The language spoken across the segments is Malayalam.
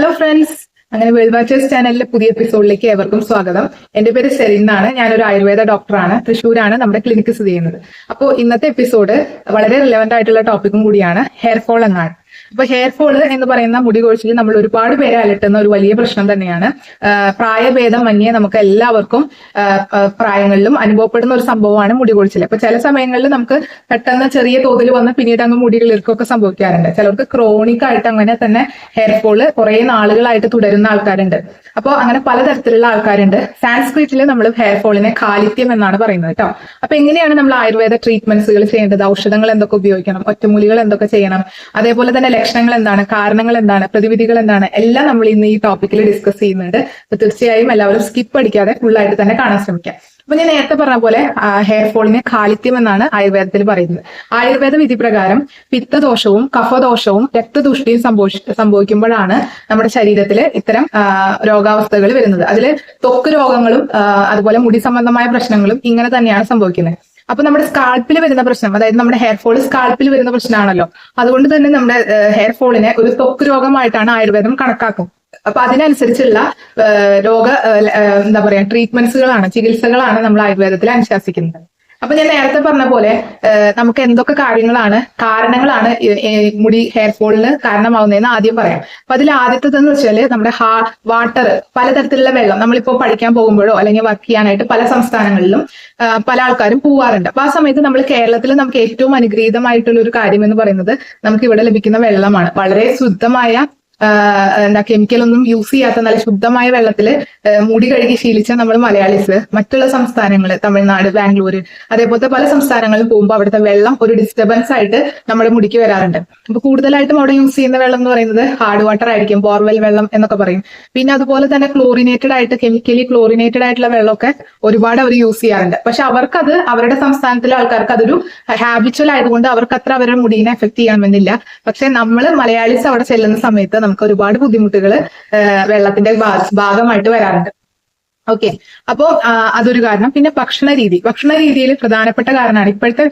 ഹലോ ഫ്രണ്ട്സ് അങ്ങനെ വേൾഡ് വാച്ചേഴ്സ് ചാനലിലെ പുതിയ എപ്പിസോഡിലേക്ക് ഏവർക്കും സ്വാഗതം. എന്റെ പേര് സെറിൻ എന്നാണ്. ഞാനൊരു ആയുർവേദ ഡോക്ടറാണ് തൃശ്ശൂരാണ് നമ്മുടെ ക്ലിനിക്ക് സ്ഥിതി ചെയ്യുന്നത്. അപ്പോൾ ഇന്നത്തെ എപ്പിസോഡ് വളരെ റിലവന്റ് ആയിട്ടുള്ള ടോപ്പിക്കും കൂടിയാണ് ഹെയർ ഫോൾ എന്നാണ്. അപ്പൊ ഹെയർ ഫോൾ എന്ന് പറയുന്ന മുടി കൊഴിച്ചിൽ നമ്മൾ ഒരുപാട് പേരെ അലട്ടുന്ന ഒരു വലിയ പ്രശ്നം തന്നെയാണ്. പ്രായഭേദം മഞ്ഞേ നമുക്ക് എല്ലാവർക്കും പ്രായങ്ങളിലും അനുഭവപ്പെടുന്ന ഒരു സംഭവമാണ് മുടി കൊഴിച്ചിൽ അപ്പൊ ചില സമയങ്ങളിൽ നമുക്ക് പെട്ടെന്ന് ചെറിയ തോതിൽ വന്ന് പിന്നീട് അങ്ങ് മുടി കിളിർക്കൊക്കെ സംഭവിക്കാറുണ്ട്. ചിലർക്ക് ക്രോണിക് ആയിട്ട് അങ്ങനെ തന്നെ ഹെയർ ഫോൾ കുറെ നാളുകളായിട്ട് തുടരുന്ന ആൾക്കാരുണ്ട്. അപ്പോൾ അങ്ങനെ പലതരത്തിലുള്ള ആൾക്കാരുണ്ട്. സാൻസ്ക്രിറ്റിൽ നമ്മൾ ഹെയർ ഫോളിനെ കാലിത്യം എന്നാണ് പറയുന്നത് കേട്ടോ. അപ്പൊ എങ്ങനെയാണ് നമ്മൾ ആയുർവേദ ട്രീറ്റ്മെന്റ്സുകൾ ചെയ്യേണ്ടത്? ഔഷധങ്ങൾ എന്തൊക്കെ ഉപയോഗിക്കണം? ഒറ്റമൂലികൾ എന്തൊക്കെ ചെയ്യണം? അതേപോലെ തന്നെ ലക്ഷണങ്ങൾ എന്താണ് കാരണങ്ങൾ എന്താണ് പ്രതിവിധികൾ എന്താണ് എല്ലാം നമ്മൾ ഇന്ന് ഈ ടോപ്പിക്കിൽ ഡിസ്കസ് ചെയ്യുന്നുണ്ട്. അപ്പൊ തീർച്ചയായും എല്ലാവരും സ്കിപ്പ് അടിക്കാതെ ഫുൾ ആയിട്ട് തന്നെ കാണാൻ ശ്രമിക്കാം. അപ്പൊ ഞാൻ നേരത്തെ പറഞ്ഞ പോലെ ഹെയർ ഫോളിനെ കാലിത്യം എന്നാണ് ആയുർവേദത്തിൽ പറയുന്നത്. ആയുർവേദ വിധി പ്രകാരം പിത്തദോഷവും കഫദോഷവും രക്തദുഷ്ടിയും സംഭവിച്ച് സംഭവിക്കുമ്പോഴാണ് നമ്മുടെ ശരീരത്തിൽ ഇത്തരം രോഗാവസ്ഥകൾ വരുന്നത്. അതിൽ ത്വക്ക് രോഗങ്ങളും അതുപോലെ മുടി സംബന്ധമായ പ്രശ്നങ്ങളും ഇങ്ങനെ തന്നെയാണ് സംഭവിക്കുന്നത്. അപ്പൊ നമ്മുടെ സ്കാൾപ്പിൽ വരുന്ന പ്രശ്നം അതായത് നമ്മുടെ ഹെയർ ഫോൾ സ്കാൾപ്പിൽ വരുന്ന പ്രശ്നമാണല്ലോ അതുകൊണ്ട് തന്നെ നമ്മുടെ ഹെയർ ഫോളിനെ ഒരു തൊക്ക് രോഗമായിട്ടാണ് ആയുർവേദം കണക്കാക്കുന്നത് അപ്പൊ അതിനനുസരിച്ചുള്ള രോഗ എന്താ പറയാ ട്രീറ്റ്മെന്റ്സുകളാണ് ചികിത്സകളാണ് നമ്മൾ ആയുർവേദത്തിൽ അനുശാസിക്കുന്നത്. അപ്പൊ ഞാൻ നേരത്തെ പറഞ്ഞ പോലെ നമുക്ക് എന്തൊക്കെ കാര്യങ്ങളാണ് കാരണങ്ങളാണ് മുടി ഹെയർ ഫോളിന് കാരണമാവുന്നതെന്ന് ആദ്യം പറയാം. അപ്പൊ അതിൽ ആദ്യത്തേതെന്ന് വെച്ചാൽ നമ്മുടെ ഹാ വാട്ടർ പലതരത്തിലുള്ള വെള്ളം നമ്മളിപ്പോ പഠിക്കാൻ പോകുമ്പോഴോ അല്ലെങ്കിൽ വർക്ക് ചെയ്യാനായിട്ട് പല സംസ്ഥാനങ്ങളിലും പല ആൾക്കാരും പോവാറുണ്ട്. അപ്പൊ ആ സമയത്ത് നമ്മൾ കേരളത്തിൽ നമുക്ക് ഏറ്റവും അനുഗ്രഹീതമായിട്ടുള്ള ഒരു കാര്യം എന്ന് പറയുന്നത് നമുക്ക് ഇവിടെ ലഭിക്കുന്ന വെള്ളമാണ്. വളരെ ശുദ്ധമായ എന്താ കെമിക്കൽ ഒന്നും യൂസ് ചെയ്യാത്ത നല്ല ശുദ്ധമായ വെള്ളത്തിൽ മുടി കഴുകി ശീലിച്ച നമ്മൾ മലയാളീസ് മറ്റുള്ള സംസ്ഥാനങ്ങൾ തമിഴ്നാട് ബാംഗ്ലൂർ അതേപോലത്തെ പല സംസ്ഥാനങ്ങളിൽ പോകുമ്പോൾ അവിടുത്തെ വെള്ളം ഒരു ഡിസ്റ്റർബൻസ് ആയിട്ട് നമ്മുടെ മുടിക്ക് വരാറുണ്ട്. അപ്പൊ കൂടുതലായിട്ടും അവിടെ യൂസ് ചെയ്യുന്ന വെള്ളം എന്ന് പറയുന്നത് ഹാർഡ് വാട്ടർ ആയിരിക്കും ബോർവെൽ വെള്ളം എന്നൊക്കെ പറയും. പിന്നെ അതുപോലെ തന്നെ ക്ലോറിനേറ്റഡ് ആയിട്ട് കെമിക്കലി ക്ലോറിനേറ്റഡ് ആയിട്ടുള്ള വെള്ളമൊക്കെ ഒരുപാട് അവർ യൂസ് ചെയ്യാറുണ്ട്. പക്ഷെ അവർക്കത് അവരുടെ സംസ്ഥാനത്തിലെ ആൾക്കാർക്ക് അതൊരു ഹാബിച്വൽ ആയതുകൊണ്ട് അവർക്ക് അത്ര അവരുടെ മുടീനെ എഫക്ട് ചെയ്യണമെന്നില്ല. പക്ഷെ നമ്മൾ മലയാളീസ് അവിടെ ചെല്ലുന്ന സമയത്ത് നമുക്ക് ഒരുപാട് ബുദ്ധിമുട്ടുകൾ വെള്ളത്തിന്റെ ഭാഗമായിട്ട് വരാറുണ്ട്. ഓക്കെ. അപ്പോ അതൊരു കാരണം. പിന്നെ ഭക്ഷണ രീതി. ഭക്ഷണ രീതിയിൽ പ്രധാനപ്പെട്ട കാരണമാണ് ഇപ്പോഴത്തെ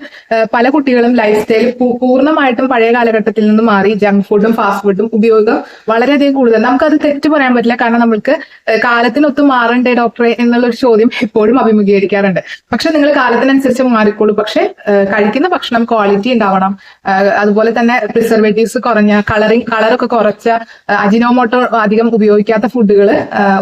പല കുട്ടികളും ലൈഫ് സ്റ്റൈൽ പൂർണമായിട്ടും പഴയ കാലഘട്ടത്തിൽ നിന്ന് മാറി ജങ്ക് ഫുഡും ഫാസ്റ്റ് ഫുഡും ഉപയോഗം വളരെയധികം കൂടുതൽ. നമുക്കത് തെറ്റ് പറയാൻ പറ്റില്ല. കാരണം നമ്മൾക്ക് കാലത്തിനൊത്ത് മാറണ്ടേ ഡോക്ടറെ എന്നുള്ളൊരു ചോദ്യം എപ്പോഴും അഭിമുഖീകരിക്കാറുണ്ട്. പക്ഷെ നിങ്ങൾ കാലത്തിനനുസരിച്ച് മാറിക്കോളൂ. പക്ഷെ കഴിക്കുന്ന ഭക്ഷണം ക്വാളിറ്റി ഉണ്ടാവണം. അതുപോലെ തന്നെ പ്രിസർവേറ്റീവ്സ് കുറഞ്ഞ കളറിങ് കളറൊക്കെ കുറച്ച അജിനോമോട്ടോ അധികം ഉപയോഗിക്കാത്ത ഫുഡുകൾ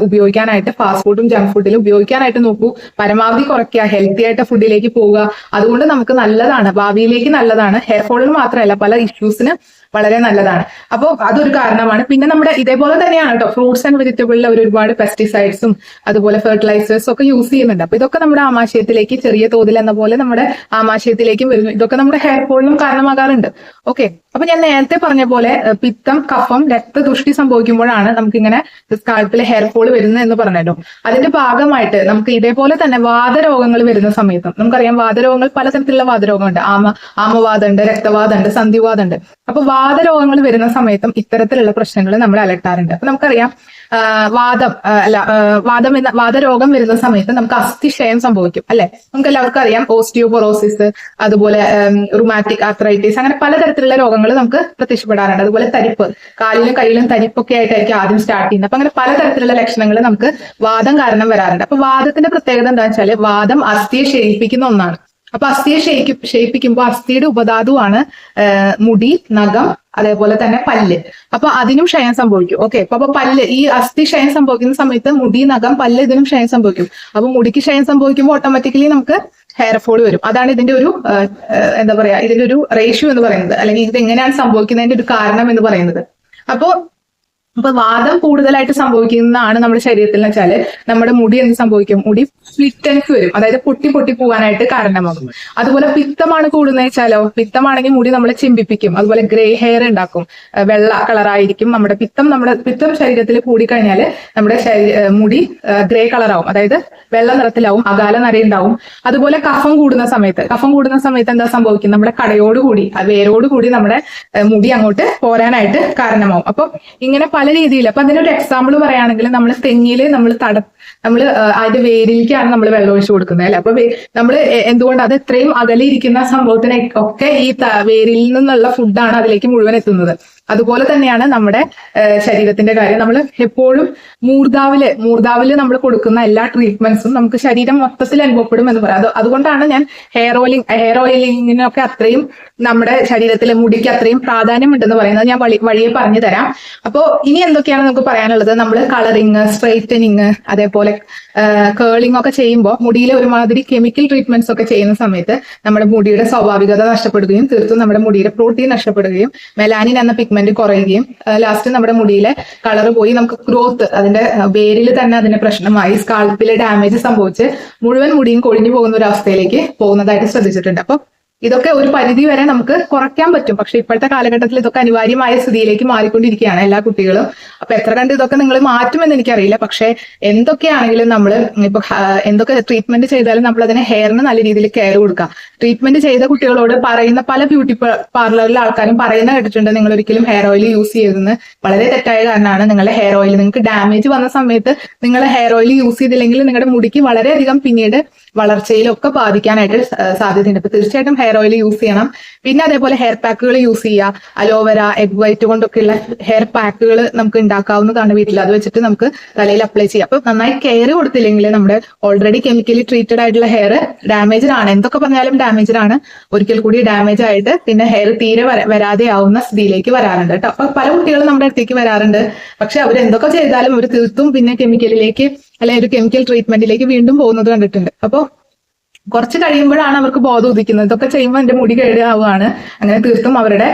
ഉപയോഗിക്കാനായിട്ട് ഫാസ്റ്റ് ഫുഡും ജങ്ക് ഫുഡിൽ ഉപയോഗിക്കാനായിട്ട് നോക്കൂ. പരമാവധി കുറയ്ക്കുക ഹെൽത്തി ആയിട്ട് ഫുഡിലേക്ക് പോവുക. അതുകൊണ്ട് നമുക്ക് നല്ലതാണ് ഭാവിയിലേക്ക് നല്ലതാണ്. ഹെയർ ഫോളിന് മാത്രമല്ല പല ഇഷ്യൂസിന് വളരെ നല്ലതാണ്. അപ്പോൾ അതൊരു കാരണമാണ്. പിന്നെ നമ്മുടെ ഇതേപോലെ തന്നെയാണ് കേട്ടോ ഫ്രൂട്ട്സ് ആൻഡ് വെജിറ്റബിളിൽ ഒരുപാട് പെസ്റ്റിസൈഡ്സും അതുപോലെ ഫെർട്ടിലൈസേഴ്സും ഒക്കെ യൂസ് ചെയ്യുന്നുണ്ട്. അപ്പൊ ഇതൊക്കെ നമ്മുടെ ആമാശയത്തിലേക്ക് ചെറിയ തോതിൽ എന്ന പോലെ നമ്മുടെ ആമാശയത്തിലേക്കും വരുന്നു. ഇതൊക്കെ നമ്മുടെ ഹെയർ ഫോളിനും കാരണമാകാറുണ്ട്. ഓക്കെ അപ്പൊ ഞാൻ നേരത്തെ പറഞ്ഞ പോലെ പിത്തം കഫം രക്തദുഷ്ടി സംഭവിക്കുമ്പോഴാണ് നമുക്കിങ്ങനെ സ്കാൾപ്പിൽ ഹെയർ ഫോൾ വരുന്നത് എന്ന് പറഞ്ഞല്ലോ അതിന്റെ ഭാഗമായിട്ട് നമുക്ക് ഇതേപോലെ തന്നെ വാദരോഗങ്ങൾ വരുന്ന സമയത്തും നമുക്കറിയാം വാദരോഗങ്ങൾ പലതരത്തിലുള്ള വാദരോഗമുണ്ട് ആമ ആമവാദമുണ്ട് രക്തവാദമുണ്ട് സന്ധിവാദമുണ്ട്. അപ്പൊ വാതരോഗങ്ങൾ വരുന്ന സമയത്തും ഇത്തരത്തിലുള്ള പ്രശ്നങ്ങൾ നമ്മൾ അലട്ടാറുണ്ട്. അപ്പൊ നമുക്കറിയാം വാദം അല്ല വാദം എന്ന വാദരോഗം വരുന്ന സമയത്ത് നമുക്ക് അസ്ഥിക്ഷയം സംഭവിക്കും അല്ലെ? നമുക്ക് എല്ലാവർക്കും അറിയാം ഓസ്റ്റിയോപൊറോസിസ് അതുപോലെ റുമാറ്റിക് ആർത്രൈറ്റിസ് അങ്ങനെ പലതരത്തിലുള്ള രോഗങ്ങൾ നമുക്ക് പ്രത്യക്ഷപ്പെടാറുണ്ട്. അതുപോലെ തരിപ്പ് കാലിലും കയ്യിലും തരിപ്പൊക്കെ ആയിട്ടായിരിക്കും ആദ്യം സ്റ്റാർട്ട് ചെയ്യുന്നത്. അപ്പൊ അങ്ങനെ പലതരത്തിലുള്ള ലക്ഷണങ്ങൾ നമുക്ക് വാദം കാരണം വരാറുണ്ട്. അപ്പൊ വാദത്തിന്റെ പ്രത്യേകത എന്താ വെച്ചാൽ വാദം അസ്ഥിയെ ക്ഷയിപ്പിക്കുന്ന ഒന്നാണ്. അപ്പൊ അസ്ഥിയെ ക്ഷയിക്കും ഷേപ്പിക്കുമ്പോൾ അസ്ഥിയുടെ ഉപധാതുവാണ് മുടി നഖം അതേപോലെ തന്നെ പല്ല്. അപ്പൊ അതിനും ക്ഷയം സംഭവിക്കും. ഓക്കെ അപ്പൊ പല്ല് ഈ അസ്ഥി ക്ഷയം സംഭവിക്കുന്ന സമയത്ത് മുടി നഖം പല്ല് ഇതിനും ക്ഷയം സംഭവിക്കും. അപ്പൊ മുടിക്ക് ക്ഷയം സംഭവിക്കുമ്പോൾ ഓട്ടോമാറ്റിക്കലി നമുക്ക് ഹെയർ ഫോൾ വരും. അതാണ് ഇതിന്റെ ഒരു എന്താ പറയാ ഇതിന്റെ ഒരു റേഷ്യോ എന്ന് പറയുന്നത്. അല്ലെങ്കിൽ ഇത് എങ്ങനെയാണ് സംഭവിക്കുന്നതിന്റെ ഒരു കാരണം എന്ന് പറയുന്നത്. അപ്പോ അപ്പൊ വാദം കൂടുതലായിട്ട് സംഭവിക്കുന്നതാണ് നമ്മുടെ ശരീരത്തിൽ എന്ന് വെച്ചാൽ നമ്മുടെ മുടി എന്ത് സംഭവിക്കും? മുടി സ്പ്ലിറ്റൻസ് വരും. അതായത് പൊട്ടി പൊട്ടി പോകാനായിട്ട് കാരണമാകും. അതുപോലെ പിത്തമാണ് കൂടുന്നത് വെച്ചാലോ? പിത്തമാണെങ്കിൽ മുടി നമ്മൾ ചിമ്പിപ്പിക്കും. അതുപോലെ ഗ്രേ ഹെയർ ഉണ്ടാക്കും. വെള്ള കളറായിരിക്കും നമ്മുടെ പിത്തം. നമ്മുടെ പിത്തം ശരീരത്തിൽ കൂടിക്കഴിഞ്ഞാൽ നമ്മുടെ മുടി ഗ്രേ കളറാവും അതായത് വെള്ള നിറത്തിലാവും അകാല നരയുണ്ടാവും അതുപോലെ കഫം കൂടുന്ന സമയത്ത്. കഫം കൂടുന്ന സമയത്ത് എന്താ സംഭവിക്കും? നമ്മുടെ കടയോടുകൂടി വേരോടുകൂടി നമ്മുടെ മുടി അങ്ങോട്ട് പോരാനായിട്ട് കാരണമാവും. അപ്പൊ ഇങ്ങനെ പല രീതിയിൽ അപ്പൊ അതിനൊരു എക്സാമ്പിൾ പറയുകയാണെങ്കിൽ നമ്മൾ തെങ്ങിൽ നമ്മൾ തട നമ്മൾ അതിന്റെ വേരിലേക്കാണ് നമ്മൾ വെള്ളം ഒഴിച്ചു കൊടുക്കുന്നത് അല്ലെ? അപ്പൊ നമ്മൾ എന്തുകൊണ്ട് അത് ഇത്രയും അകലെ ഇരിക്കുന്ന സംഭവത്തിനെ ഒക്കെ ഈ വേരിൽ നിന്നുള്ള ഫുഡാണ് അതിലേക്ക് മുഴുവൻ എത്തുന്നത്. അതുപോലെ തന്നെയാണ് നമ്മുടെ ശരീരത്തിന്റെ കാര്യം. നമ്മൾ എപ്പോഴും മൂർധാവിൽ മൂർധാവിൽ നമ്മൾ കൊടുക്കുന്ന എല്ലാ ട്രീറ്റ്മെന്റ്സും നമുക്ക് ശരീരം മൊത്തത്തിൽ അനുഭവപ്പെടും എന്ന് പറയാം. അത് അതുകൊണ്ടാണ് ഞാൻ ഹെയർ ഓയിലിംഗ് ഹെയർ ഓയിലിങ്ങിനൊക്കെ അത്രയും നമ്മുടെ ശരീരത്തിലെ മുടിക്ക് അത്രയും പ്രാധാന്യമുണ്ടെന്ന് പറയുന്നത് ഞാൻ വഴി വഴിയെ പറഞ്ഞു തരാം. അപ്പോൾ ഇനി എന്തൊക്കെയാണ് നമുക്ക് പറയാനുള്ളത്? നമ്മൾ കളറിങ് സ്ട്രെയിറ്റനിങ് അതേപോലെ കേളിംഗ് ഒക്കെ ചെയ്യുമ്പോൾ മുടിയിലെ ഒരുമാതിരി കെമിക്കൽ ട്രീറ്റ്മെന്റ്സ് ഒക്കെ ചെയ്യുന്ന സമയത്ത് നമ്മുടെ മുടിയുടെ സ്വാഭാവികത നഷ്ടപ്പെടുകയും തീർത്തും നമ്മുടെ മുടിയുടെ പ്രോട്ടീൻ നഷ്ടപ്പെടുകയും മെലാനിൻ എന്ന പിഗ്മെന്റ് കുറയുകയും ലാസ്റ്റ് നമ്മുടെ മുടിയിലെ കളർ പോയി നമുക്ക് ഗ്രോത്ത് അതിന്റെ വേരിൽ തന്നെ അതിന്റെ പ്രശ്നമായി സ്കാൾപ്പിലെ ഡാമേജ് സംഭവിച്ച് മുഴുവൻ മുടിയും കൊഴിഞ്ഞു പോകുന്ന ഒരു അവസ്ഥയിലേക്ക് പോകുന്നതായിട്ട് ശ്രദ്ധിച്ചിട്ടുണ്ട്. അപ്പൊ ഇതൊക്കെ ഒരു പരിധി വരെ നമുക്ക് കുറയ്ക്കാൻ പറ്റും. പക്ഷെ ഇപ്പോഴത്തെ കാലഘട്ടത്തിൽ ഇതൊക്കെ അനിവാര്യമായ സ്ഥിതിയിലേക്ക് മാറിക്കൊണ്ടിരിക്കുകയാണ് എല്ലാ കുട്ടികളും. അപ്പൊ എത്ര കണ്ട് ഇതൊക്കെ നിങ്ങൾ മാറ്റുമെന്ന് എനിക്കറിയില്ല. പക്ഷെ എന്തൊക്കെയാണെങ്കിലും നമ്മൾ ഇപ്പൊ എന്തൊക്കെ ട്രീറ്റ്മെന്റ് ചെയ്താലും നമ്മൾ അതിനെ ഹെയറിന് നല്ല രീതിയിൽ കെയർ കൊടുക്കുക ട്രീറ്റ്മെന്റ് ചെയ്ത കുട്ടികളോട് പറയുന്ന പല ബ്യൂട്ടി പാർലറിലെ ആൾക്കാരും പറയുന്ന കേട്ടിട്ടുണ്ട് നിങ്ങൾ ഒരിക്കലും ഹെയർ ഓയിൽ യൂസ് ചെയ്തെന്ന് വളരെ തെറ്റായ കാരണമാണ് നിങ്ങളുടെ ഹെയർ ഓയിൽ നിങ്ങൾക്ക് ഡാമേജ് വന്ന സമയത്ത് നിങ്ങൾ ഹെയർ ഓയിൽ യൂസ് ചെയ്തില്ലെങ്കിൽ നിങ്ങളുടെ മുടിക്ക് വളരെയധികം പിന്നീട് വളർച്ചയിലൊക്കെ ബാധിക്കാനായിട്ട് സാധ്യതയുണ്ട്. അപ്പൊ തീർച്ചയായിട്ടും ഹെയർ ഓയിൽ യൂസ് ചെയ്യണം. പിന്നെ അതേപോലെ ഹെയർ പാക്കുകൾ യൂസ് ചെയ്യുക. അലോവര എഗ് വൈറ്റ് കൊണ്ടൊക്കെയുള്ള ഹെയർ പാക്കുകൾ നമുക്ക് ഉണ്ടാക്കാവുന്നതാണ് വീട്ടിൽ അത് വെച്ചിട്ട് നമുക്ക് തലയിൽ അപ്ലൈ ചെയ്യാം. അപ്പൊ നന്നായി കെയർ കൊടുത്തില്ലെങ്കിൽ നമ്മുടെ ഓൾറെഡി കെമിക്കലി ട്രീറ്റഡ് ആയിട്ടുള്ള ഹെയർ ഡാമേജ് ആണ്. എന്തൊക്കെ പറഞ്ഞാലും ഡാമേജ് ആണ്. ഒരിക്കൽ കൂടി ഡാമേജ് ആയിട്ട് പിന്നെ ഹെയർ തീരെ വരാതെ ആവുന്ന സ്ഥിതിയിലേക്ക് വരാറുണ്ട് കേട്ടോ. അപ്പൊ പല കുട്ടികളും നമ്മുടെ അടുത്തേക്ക് വരാറുണ്ട്. പക്ഷെ അവർ എന്തൊക്കെ ചെയ്താലും അവർ തീർത്തും പിന്നെ കെമിക്കലിലേക്ക് അല്ലെങ്കിൽ ഒരു കെമിക്കൽ ട്രീറ്റ്മെന്റിലേക്ക് വീണ്ടും പോകുന്നത് കണ്ടിട്ടുണ്ട്. അപ്പൊ കുറച്ച് കഴിയുമ്പോഴാണ് അവർക്ക് ബോധം ഉദിക്കുന്നത്. ഇതൊക്കെ ചെയ്യുമ്പോൾ എന്റെ മുടി കേടാവുകയാണ് അങ്ങനെ തീർത്തും അവരുടെ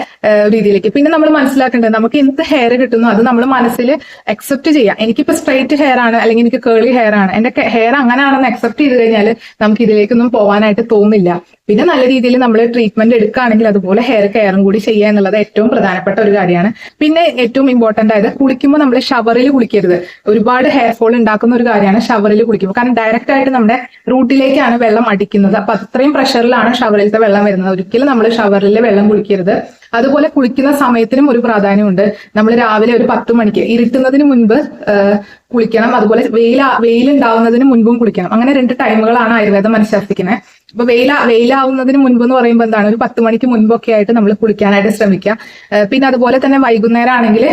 രീതിയിലേക്ക്. പിന്നെ നമ്മൾ മനസ്സിലാക്കേണ്ടത് നമുക്ക് എന്ത് ഹെയർ കിട്ടുന്നു അത് നമ്മൾ മനസ്സിൽ അക്സെപ്റ്റ് ചെയ്യാം. എനിക്കിപ്പോ സ്ട്രൈറ്റ് ഹെയർ ആണ് അല്ലെങ്കിൽ എനിക്ക് കേളി ഹെയർ ആണ്. എന്റെ ഹെയർ അങ്ങനെയാണെന്ന് അക്സെപ്റ്റ് ചെയ്ത് കഴിഞ്ഞാൽ നമുക്ക് ഇതിലേക്കൊന്നും പോകാനായിട്ട് തോന്നില്ല. പിന്നെ നല്ല രീതിയിൽ നമ്മൾ ട്രീറ്റ്മെന്റ് എടുക്കുകയാണെങ്കിൽ അതുപോലെ ഹെയർ കെയറും കൂടി ചെയ്യുക എന്നുള്ളത് ഏറ്റവും പ്രധാനപ്പെട്ട ഒരു കാര്യമാണ്. പിന്നെ ഏറ്റവും ഇമ്പോർട്ടന്റ് ആയത് കുളിക്കുമ്പോൾ നമ്മൾ ഷവറിൽ കുളിക്കരുത്. ഒരുപാട് ഹെയർ ഫോൾ ഉണ്ടാക്കുന്ന ഒരു കാര്യമാണ് ഷവറിൽ കുളിക്കുമ്പോൾ കാരണം ഡയറക്റ്റ് ആയിട്ട് നമ്മുടെ റൂട്ടിലേക്കാണ് വെള്ളം അടിക്കുന്നത് അപ്പൊ അത്രയും പ്രഷറിലാണ് ഷവറിലത്തെ വെള്ളം വരുന്നത്. ഒരിക്കലും നമ്മൾ ഷവറിൽ വെള്ളം കുളിക്കരുത് അതുപോലെ കുളിക്കുന്ന സമയത്തിനും ഒരു പ്രാധാന്യമുണ്ട്. നമ്മൾ രാവിലെ ഒരു പത്ത് മണിക്ക് ഇരുട്ടുന്നതിന് മുൻപ് കുളിക്കണം. അതുപോലെ വെയിൽ ഉണ്ടാവുന്നതിന് മുൻപും കുളിക്കണം. അങ്ങനെ രണ്ട് ടൈമുകളാണ് ആയുർവേദം മനഃശാസ്ത്രത്തിക്കുന്നത് അപ്പൊ വെയില വെയിലാവുന്നതിന് മുൻപ് എന്ന് പറയുമ്പോൾ എന്താണ്? ഒരു പത്ത് മണിക്ക് മുൻപൊക്കെ ആയിട്ട് നമ്മൾ കുളിക്കാനായിട്ട് ശ്രമിക്കുക പിന്നെ അതുപോലെ തന്നെ വൈകുന്നേരം ആണെങ്കിൽ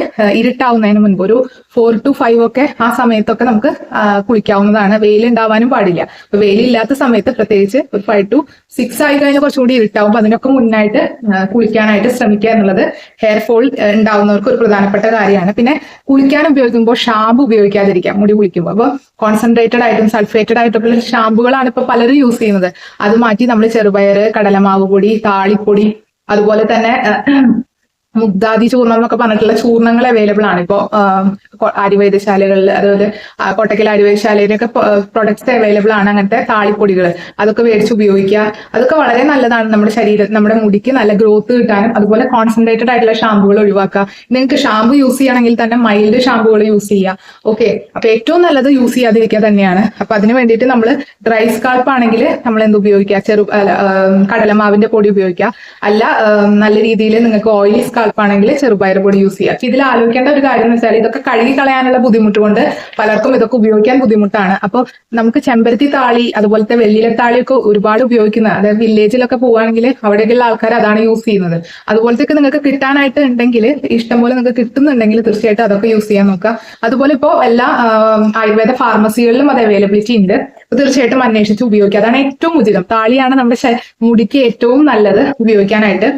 ഇരുട്ടാവുന്നതിന് മുൻപ് ഒരു ഫോർ ടു ഫൈവ് ഒക്കെ ആ സമയത്തൊക്കെ നമുക്ക് കുളിക്കാവുന്നതാണ്. വെയിൽ ഉണ്ടാവാനും പാടില്ല വെയിലില്ലാത്ത സമയത്ത് പ്രത്യേകിച്ച് ഒരു ഫൈവ് ടു സിക്സ് ആയി കഴിഞ്ഞാൽ കുറച്ചുകൂടി ഇരുട്ടാവും അപ്പൊ അതിനൊക്കെ മുന്നായിട്ട് കുളിക്കാനായിട്ട് ശ്രമിക്കുക എന്നുള്ളത് ഹെയർ ഫോൾ ഉണ്ടാവുന്നവർക്ക് ഒരു പ്രധാനപ്പെട്ട കാര്യമാണ്. പിന്നെ കുളിക്കാൻ ഉപയോഗിക്കുമ്പോൾ ഷാമ്പു ഉപയോഗിക്കാതിരിക്കാം. മുടി കുളിക്കുമ്പോൾ അപ്പോൾ കോൺസെൻട്രേറ്റഡ് ആയിട്ടും സൾഫേറ്റഡ് ആയിട്ടുള്ള ഷാമ്പുകളാണ് ഇപ്പൊ പലരും യൂസ് ചെയ്യുന്നത്. അത് മാറ്റി നമ്മൾ ചെറുപയറ് കടലമാവ് പൊടി താളിപ്പൊടി അതുപോലെ തന്നെ മുഗ്ദാദി ചൂർണം എന്നൊക്കെ പറഞ്ഞിട്ടുള്ള ചൂർണങ്ങൾ അവൈലബിൾ ആണ്. ഇപ്പോൾ ആര്യവൈദ്യശാലകളിൽ അതുപോലെ കോട്ടക്കൽ ആര്യവൈദ്യശാലയിലൊക്കെ പ്രൊഡക്ട്സ് അവൈലബിൾ ആണ് അങ്ങനത്തെ താളിപ്പൊടികൾ. അതൊക്കെ മേടിച്ച് ഉപയോഗിക്കുക. അതൊക്കെ വളരെ നല്ലതാണ് നമ്മുടെ ശരീരം നമ്മുടെ മുടിക്ക് നല്ല ഗ്രോത്ത് കിട്ടാനും അതുപോലെ കോൺസെൻട്രേറ്റഡ് ആയിട്ടുള്ള ഷാമ്പുകൾ ഒഴിവാക്കുക. നിങ്ങൾക്ക് ഷാമ്പു യൂസ് ചെയ്യണമെങ്കിൽ തന്നെ മൈൽഡ് ഷാമ്പുകൾ യൂസ് ചെയ്യുക. ഓക്കെ അപ്പൊ ഏറ്റവും നല്ലത് യൂസ് ചെയ്യാതിരിക്കുക തന്നെയാണ്. അപ്പൊ അതിന് വേണ്ടിയിട്ട് നമ്മൾ ഡ്രൈ സ്കാൾപ്പ് ആണെങ്കിൽ നമ്മൾ എന്ത് ഉപയോഗിക്കുക? ചെറു കടലമാവിന്റെ പൊടി ഉപയോഗിക്കുക. അല്ല നല്ല രീതിയിൽ നിങ്ങൾക്ക് ഓയിലി സ്കാൾപ്പ് ആണെങ്കിൽ ചെറുപയർ പൊടി യൂസ് ചെയ്യുക. ഇതിൽ ആലോചിക്കേണ്ട ഒരു കാര്യം എന്ന് വെച്ചാൽ ഇതൊക്കെ കഴുകി കളയാനുള്ള ബുദ്ധിമുട്ട് കൊണ്ട് പലർക്കും ഇതൊക്കെ ഉപയോഗിക്കാൻ ബുദ്ധിമുട്ടാണ്. അപ്പോൾ നമുക്ക് ചെമ്പരത്തി താളി അതുപോലത്തെ വെള്ളിയിലെ താളിയൊക്കെ ഒരുപാട് ഉപയോഗിക്കുന്ന അതായത് വില്ലേജിലൊക്കെ പോവുകയാണെങ്കിൽ അവിടെയൊക്കെയുള്ള ആൾക്കാർ അതാണ് യൂസ് ചെയ്യുന്നത്. അതുപോലത്തെ നിങ്ങൾക്ക് കിട്ടാനായിട്ട് ഉണ്ടെങ്കിൽ ഇഷ്ടംപോലെ നിങ്ങൾക്ക് കിട്ടുന്നുണ്ടെങ്കിൽ തീർച്ചയായിട്ടും അതൊക്കെ യൂസ് ചെയ്യാൻ നോക്കുക. അതുപോലെ ഇപ്പോൾ എല്ലാ ആയുർവേദ ഫാർമസികളിലും അത് അവൈലബിലിറ്റി ഉണ്ട്. തീർച്ചയായിട്ടും അന്വേഷിച്ച് ഉപയോഗിക്കുക. അതാണ് ഏറ്റവും ഉചിതം. താളിയാണ് നമ്മുടെ മുടിക്ക് ഏറ്റവും നല്ലത് ഉപയോഗിക്കാനായിട്ട്.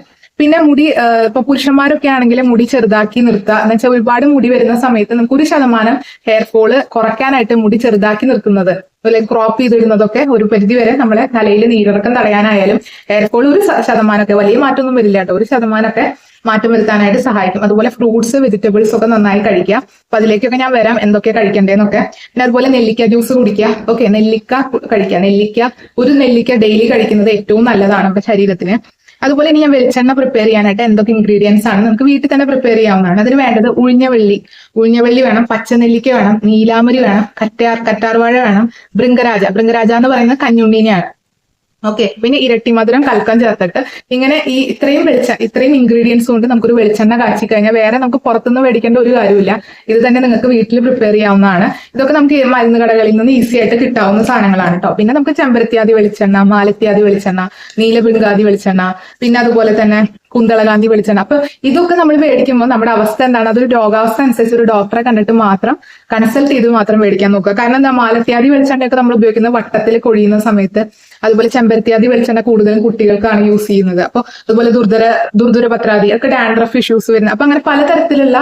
പിന്നെ മുടി ഇപ്പൊ പുരുഷന്മാരൊക്കെ ആണെങ്കിൽ മുടി ചെറുതാക്കി നിർത്തുക എന്ന് വെച്ചാൽ ഒരുപാട് മുടി വരുന്ന സമയത്ത് നമുക്ക് ഒരു ശതമാനം ഹെയർ ഫോൾ കുറയ്ക്കാനായിട്ട് മുടി ചെറുതാക്കി നിർത്തുന്നത്. അല്ലെങ്കിൽ ക്രോപ്പ് ചെയ്തിടുന്നതൊക്കെ ഒരു പരിധി വരെ നമ്മളെ തലയിൽ നീരിറക്കം തടയാനായാലും ഹെയർ ഫോൾ ഒരു ശതമാനമൊക്കെ വലിയ മാറ്റമൊന്നും വരില്ല കേട്ടോ. ഒരു ശതമാനമൊക്കെ മാറ്റം വരുത്താനായിട്ട് സഹായിക്കും. അതുപോലെ ഫ്രൂട്ട്സ് വെജിറ്റബിൾസ് ഒക്കെ നന്നായി കഴിക്കുക. അപ്പൊ അതിലേക്കൊക്കെ ഞാൻ വരാം. എന്തൊക്കെ കഴിക്കണ്ടേന്നൊക്കെ. പിന്നെ അതുപോലെ നെല്ലിക്ക ജ്യൂസ് കുടിക്കുക. ഓക്കെ നെല്ലിക്ക കഴിക്കുക. നെല്ലിക്ക ഒരു നെല്ലിക്ക ഡെയിലി കഴിക്കുന്നത് ഏറ്റവും നല്ലതാണ് നമ്മുടെ ശരീരത്തിന്. അതുപോലെ ഇനി ഞാൻ വെളിച്ചെണ്ണ പ്രിപ്പയർ ചെയ്യാനായിട്ട് എന്തൊക്കെ ഇൻഗ്രീഡിയൻസ് ആണ് നമുക്ക് വീട്ടിൽ തന്നെ പ്രിപ്പയർ ചെയ്യാവുന്നതാണ്. അതിന് വേണ്ടത് ഉഴിഞ്ഞവെള്ളി ഉഴിഞ്ഞവെള്ളി വേണം പച്ചനെല്ലിക്ക വേണം നീലാമരി വേണം കറ്റാർ കറ്റാർവാഴ വേണം ബൃങ്കരാജ ബൃങ്കരാജ എന്ന് പറയുന്നത് കഞ്ഞുണ്ണീനെയാണ്. ഓക്കെ പിന്നെ ഇരട്ടി മധുരം കൽക്കം ചേർത്തിട്ട്. ഇങ്ങനെ ഈ ഇത്രയും വെളിച്ച ഇത്രയും ഇൻഗ്രീഡിയൻസ് കൊണ്ട് നമുക്കൊരു വെളിച്ചെണ്ണ കാച്ചി കഴിഞ്ഞാൽ വേറെ നമുക്ക് പുറത്തുനിന്ന് മേടിക്കേണ്ട ഒരു കാര്യമില്ല ഇത് തന്നെ നിങ്ങൾക്ക് വീട്ടിൽ പ്രിപ്പയർ ചെയ്യാവുന്നതാണ്. ഇതൊക്കെ നമുക്ക് മരുന്ന് കടകളിൽ നിന്ന് ഈസി ആയിട്ട് കിട്ടാവുന്ന സാധനങ്ങളാണ് കേട്ടോ പിന്നെ നമുക്ക് ചെമ്പരത്തിയാതി വെളിച്ചെണ്ണ മാലത്തിയാതി വെളിച്ചെണ്ണ നീലപിടുകാതി വെളിച്ചെണ്ണ പിന്നെ അതുപോലെ തന്നെ കുന്തളകാന്തി വെളിച്ചെണ്ണ അപ്പൊ ഇതൊക്കെ നമ്മൾ മേടിക്കുമ്പോൾ നമ്മുടെ അവസ്ഥ എന്താണ്? അതൊരു രോഗാവസ്ഥ അനുസരിച്ച് ഒരു ഡോക്ടറെ കണ്ടിട്ട് മാത്രം കൺസൾട്ട് ചെയ്ത് മാത്രം മേടിക്കാൻ നോക്കുക. കാരണം എന്താ? മാലത്യാദി വെളിച്ചെണ്ണയൊക്കെ നമ്മൾ ഉപയോഗിക്കുന്ന വട്ടത്തിൽ കൊഴിയുന്ന സമയത്ത് അതുപോലെ ചെമ്പരത്തിയാദി വെളിച്ചെണ്ണ കൂടുതലും കുട്ടികൾക്കാണ് യൂസ് ചെയ്യുന്നത്. അപ്പോൾ അതുപോലെ ദുർദര ദുർദുര പത്രാതി ഒക്കെ ഡാൻഡ്രഫ് ഇഷ്യൂസ് വരുന്നത് അപ്പൊ അങ്ങനെ പലതരത്തിലുള്ള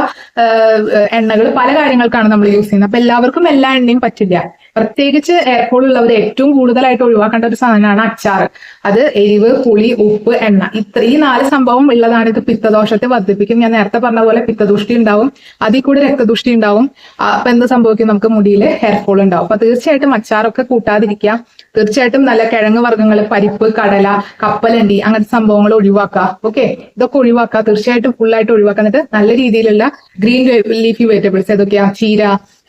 എണ്ണകൾ പല കാര്യങ്ങൾക്കാണ് നമ്മൾ യൂസ് ചെയ്യുന്നത്. അപ്പൊ എല്ലാവർക്കും എല്ലാ എണ്ണയും പറ്റില്ല. പ്രത്യേകിച്ച് എയർപോൾ ഉള്ളവർ ഏറ്റവും കൂടുതലായിട്ട് ഒഴിവാക്കേണ്ട ഒരു സാധനമാണ് അച്ചാർ അത് എരിവ് പുളി ഉപ്പ് എണ്ണ. ഇത്ര ഈ നാല് സംഭവം ഉള്ളതാണ് ഇത് പിത്തദോഷത്തെ വർദ്ധിപ്പിക്കും. ഞാൻ നേരത്തെ പറഞ്ഞ പോലെ പിത്തദുഷ്ടി ഉണ്ടാവും. അതിൽ കൂടെ രക്തദുഷ്ടി ഉണ്ടാവും. അപ്പൊ എന്ത് സംഭവിക്കും നമുക്ക് മുടിയിൽ ഹെയർഫോൾ ഉണ്ടാവും. അപ്പൊ തീർച്ചയായിട്ടും അച്ചാറൊക്കെ കൂട്ടാതിരിക്കുക. തീർച്ചയായിട്ടും നല്ല കിഴങ്ങ് വർഗങ്ങൾ പരിപ്പ് കടല കപ്പലണ്ടി അങ്ങനത്തെ സംഭവങ്ങൾ ഒഴിവാക്കുക. ഓക്കെ ഇതൊക്കെ ഒഴിവാക്കുക. തീർച്ചയായിട്ടും ഫുള്ളായിട്ട് ഒഴിവാക്കുക. എന്നിട്ട് നല്ല രീതിയിലുള്ള ഗ്രീൻ ലീഫി വെജിറ്റബിൾസ് ഏതൊക്കെയാ? ചീര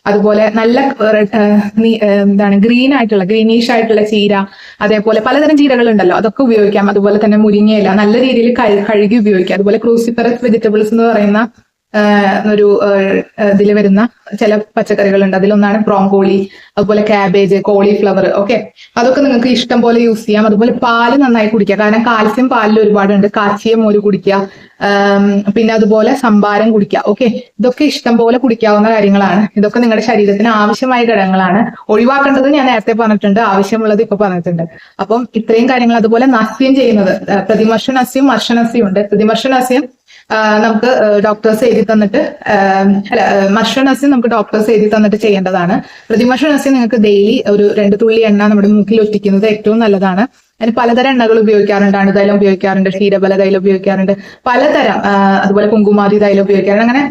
അതുപോലെ നല്ല എന്താണ് ഗ്രീൻ ആയിട്ടുള്ള ഗ്രീനീഷ് ആയിട്ടുള്ള ചീര അതേപോലെ പലതരം ചീരകൾ ഉണ്ടല്ലോ അതൊക്കെ ഉപയോഗിക്കാം. അതുപോലെ തന്നെ മുരിങ്ങയില നല്ല രീതിയിൽ കഴുകി ഉപയോഗിക്കാം. അതുപോലെ ക്രൂസിഫറസ് വെജിറ്റബിൾസ് എന്ന് പറയുന്ന ഒരു ഇതിൽ വരുന്ന ചില പച്ചക്കറികളുണ്ട്. അതിലൊന്നാണ് ബ്രോങ്കോളി അതുപോലെ കാബേജ് കോളിഫ്ലവർ ഓക്കെ? അതൊക്കെ നിങ്ങൾക്ക് ഇഷ്ടം പോലെ യൂസ് ചെയ്യാം. അതുപോലെ പാൽ നന്നായി കുടിക്കുക. കാരണം കാൽസ്യം പാലിൽ ഒരുപാടുണ്ട്. കാച്ചിയ മോര് കുടിക്കുക. പിന്നെ അതുപോലെ സംഭാരം കുടിക്കുക. ഓക്കെ? ഇതൊക്കെ ഇഷ്ടം പോലെ കുടിക്കാവുന്ന കാര്യങ്ങളാണ്. ഇതൊക്കെ നിങ്ങളുടെ ശരീരത്തിന് ആവശ്യമായ ഘടകങ്ങളാണ്. ഒഴിവാക്കേണ്ടത് ഞാൻ നേരത്തെ പറഞ്ഞിട്ടുണ്ട്. ആവശ്യമുള്ളത് ഇപ്പൊ പറഞ്ഞിട്ടുണ്ട്. അപ്പം ഇത്രയും കാര്യങ്ങൾ അതുപോലെ നസ്യം ചെയ്യുന്നത്. ആ, പ്രതിമർശ നസ്യം ഉണ്ട്. പ്രതിമർശ നസ്യം ആ, നമുക്ക് ഡോക്ടേഴ്സ് എഴുതി തന്നിട്ട് അല്ല മർഷനസ്യം നമുക്ക് ഡോക്ടേഴ്സ് എഴുതി തന്നിട്ട് ചെയ്യേണ്ടതാണ്. പ്രതിമർഷനസ്യം നിങ്ങൾക്ക് ഡെയിലി ഒരു രണ്ട് തുള്ളി എണ്ണ നമ്മുടെ മൂക്കിൽ ഒറ്റിക്കുന്നത് ഏറ്റവും നല്ലതാണ്. അതിന് പലതരം എണ്ണകൾ ഉപയോഗിക്കാറുണ്ട്. അണുതൈലം ഉപയോഗിക്കാറുണ്ട് ക്ഷീരബല തൈലം ഉപയോഗിക്കാറുണ്ട്. പലതരം അതുപോലെ കുങ്കുമാതി തൈലം ഉപയോഗിക്കാറുണ്ട്. അങ്ങനെ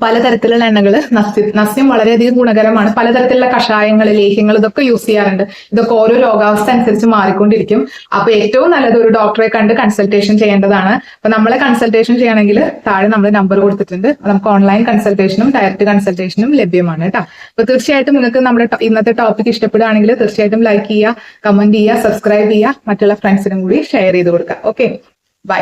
പലതരത്തിലുള്ള എണ്ണകൾ നസ്യം നസ്യം വളരെയധികം ഗുണകരമാണ്. പലതരത്തിലുള്ള കഷായങ്ങൾ ലേഹ്യങ്ങൾ ഇതൊക്കെ യൂസ് ചെയ്യാറുണ്ട്. ഇതൊക്കെ ഓരോ രോഗാവസ്ഥ അനുസരിച്ച് മാറിക്കൊണ്ടിരിക്കും. അപ്പൊ ഏറ്റവും നല്ലത് ഒരു ഡോക്ടറെ കണ്ട് കൺസൾട്ടേഷൻ ചെയ്യേണ്ടതാണ്. അപ്പൊ നമ്മളെ കൺസൾട്ടേഷൻ ചെയ്യണമെങ്കിൽ താഴെ നമ്മൾ നമ്പർ കൊടുത്തിട്ടുണ്ട്. നമുക്ക് ഓൺലൈൻ കൺസൾട്ടേഷനും ഡയറക്റ്റ് കൺസൾട്ടേഷനും ലഭ്യമാണ് കേട്ടോ. അപ്പൊ തീർച്ചയായിട്ടും നിങ്ങൾക്ക് നമ്മുടെ ഇന്നത്തെ ടോപ്പിക് ഇഷ്ടപ്പെടുകയാണെങ്കിൽ തീർച്ചയായിട്ടും ലൈക്ക് ചെയ്യുക കമന്റ് ചെയ്യുക സബ്സ്ക്രൈബ് ചെയ്യുക മറ്റുള്ള ഫ്രണ്ട്സിനും കൂടി ഷെയർ ചെയ്ത് കൊടുക്കുക. Okay bye